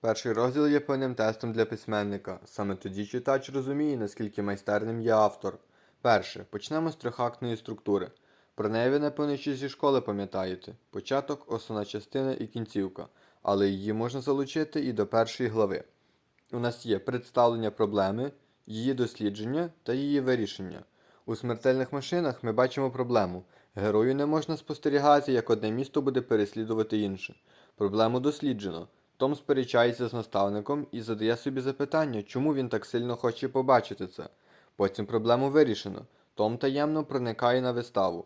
Перший розділ є певним тестом для письменника. Саме тоді читач розуміє, наскільки майстерним є автор. Перше. Почнемо з трьохактної структури. Про неї ви, напевно, ще зі школи пам'ятаєте. Початок, основна частина і кінцівка. Але її можна залучити і до першої глави. У нас є представлення проблеми, її дослідження та її вирішення. У смертельних машинах ми бачимо проблему. Герою не можна спостерігати, як одне місто буде переслідувати інше. Проблему досліджено. Том сперечається з наставником і задає собі запитання, чому він так сильно хоче побачити це. Потім проблему вирішено. Том таємно проникає на виставу.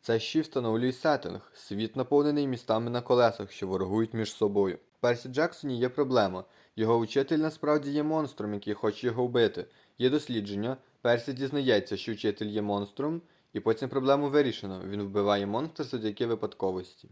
Це ще встановлює сеттинг, світ наповнений містами на колесах, що ворогують між собою. В Персі Джексоні є проблема. Його учитель насправді є монстром, який хоче його вбити. Є дослідження. Персі дізнається, що вчитель є монстром, і потім проблему вирішено. Він вбиває монстра завдяки випадковості.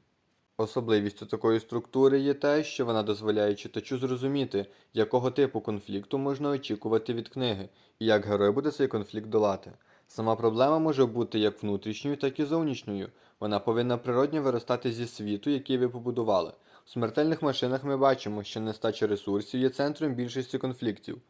Особливістю такої структури є те, що вона дозволяє читачу зрозуміти, якого типу конфлікту можна очікувати від книги, і як герой буде цей конфлікт долати. Сама проблема може бути як внутрішньою, так і зовнішньою. Вона повинна природньо виростати зі світу, який ви побудували. У смертельних машинах ми бачимо, що нестача ресурсів є центром більшості конфліктів. У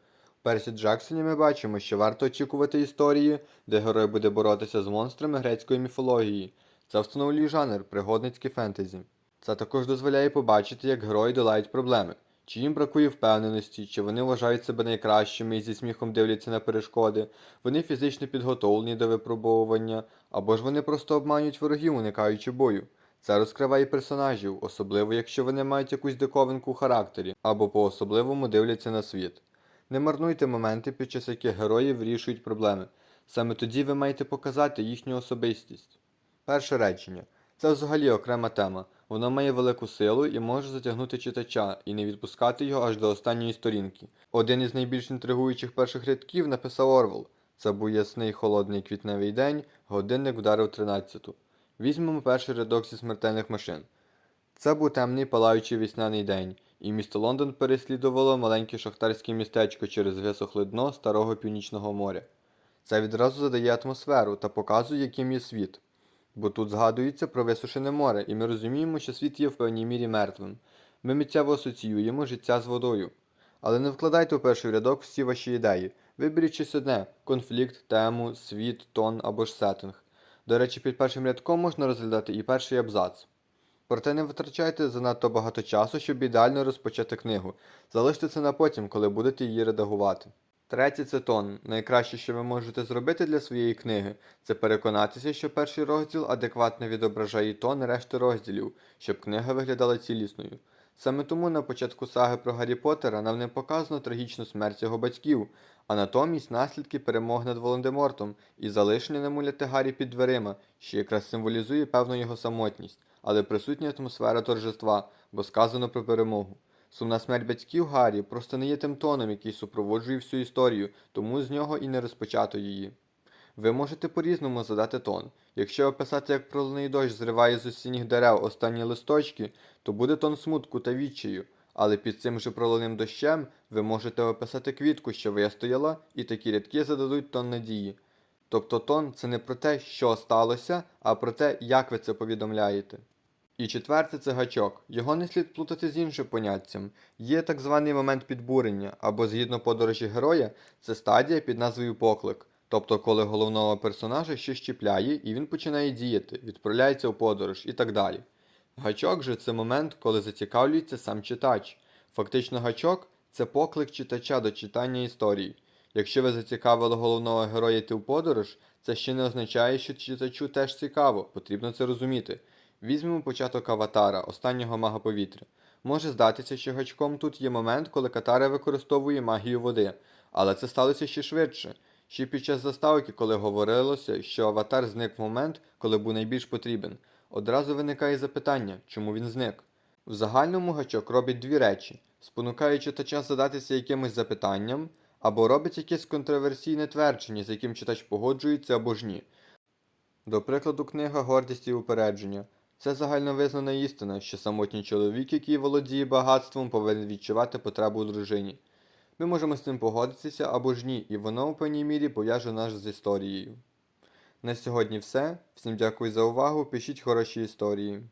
Персі Джексоні ми бачимо, що варто очікувати історії, де герой буде боротися з монстрами грецької міфології. Це встановлює жанр пригодницьке фентезі. Це також дозволяє побачити, як герої долають проблеми, чи їм бракує впевненості, чи вони вважають себе найкращими і зі сміхом дивляться на перешкоди, вони фізично підготовлені до випробовування, або ж вони просто обманюють ворогів, уникаючи бою. Це розкриває персонажів, особливо якщо вони мають якусь диковинку у характері, або по-особливому дивляться на світ. Не марнуйте моменти, під час яких герої вирішують проблеми. Саме тоді ви маєте показати їхню особистість. Перше речення. Це взагалі окрема тема. Воно має велику силу і може затягнути читача і не відпускати його аж до останньої сторінки. Один із найбільш інтригуючих перших рядків написав Орвел. Це був ясний холодний квітневий день, годинник вдарив 13-ту. Візьмемо перший рядок зі смертельних машин. Це був темний палаючий весняний день, і місто Лондон переслідувало маленьке шахтарське містечко через висохле дно старого північного моря. Це відразу задає атмосферу та показує, яким є світ. Бо тут згадується про висушене море, і ми розуміємо, що світ є в певній мірі мертвим. Ми миттєво асоціюємо життя з водою. Але не вкладайте у перший рядок всі ваші ідеї. Виберіть щось одне конфлікт, тему, світ, тон або ж сеттинг. До речі, під першим рядком можна розглядати і перший абзац. Проте не витрачайте занадто багато часу, щоб ідеально розпочати книгу. Залиште це на потім, коли будете її редагувати. Третє це тон. Найкраще, що ви можете зробити для своєї книги, це переконатися, що перший розділ адекватно відображає тон решти розділів, щоб книга виглядала цілісною. Саме тому на початку саги про Гаррі Поттера нам не показано трагічну смерть його батьків, а натомість наслідки перемог над Волан-де-Мортом і залишення намуляти Гаррі під дверима, що якраз символізує певну його самотність, але присутня атмосфера торжества, бо сказано про перемогу. Сумна смерть батьків Гаррі просто не є тим тоном, який супроводжує всю історію, тому з нього і не розпочато її. Ви можете по-різному задати тон. Якщо описати, як проливний дощ зриває з осінніх дерев останні листочки, то буде тон смутку та відчаю. Але під цим же проливним дощем ви можете описати квітку, що вистояла, і такі рядки зададуть тон надії. Тобто тон це не про те, що сталося, а про те, як ви це повідомляєте. І четверте це гачок. Його не слід плутати з іншим поняттям. Є так званий момент підбурення, або згідно подорожі героя, це стадія під назвою поклик. Тобто, коли головного персонажа щось чіпляє і він починає діяти, відправляється у подорож і так далі. Гачок же це момент, коли зацікавлюється сам читач. Фактично, гачок це поклик читача до читання історії. Якщо ви зацікавили головного героя йти в подорож, це ще не означає, що читачу теж цікаво, потрібно це розуміти. Візьмемо початок аватара, останнього мага повітря. Може здатися, що гачком тут є момент, коли Катара використовує магію води, але це сталося ще швидше. Ще під час заставки, коли говорилося, що аватар зник в момент, коли був найбільш потрібен, одразу виникає запитання, чому він зник. В загальному гачок робить дві речі: спонукає читача задатися якимось запитанням, або робить якесь контроверсійне твердження, з яким читач погоджується або ж ні. До прикладу, книга Гордість і упередження. Це загальновизнана істина, що самотній чоловік, який володіє багатством, повинен відчувати потребу у дружині. Ми можемо з цим погодитися або ж ні, і воно у певній мірі пов'яже нас з історією. На сьогодні все. Всім дякую за увагу. Пишіть хороші історії.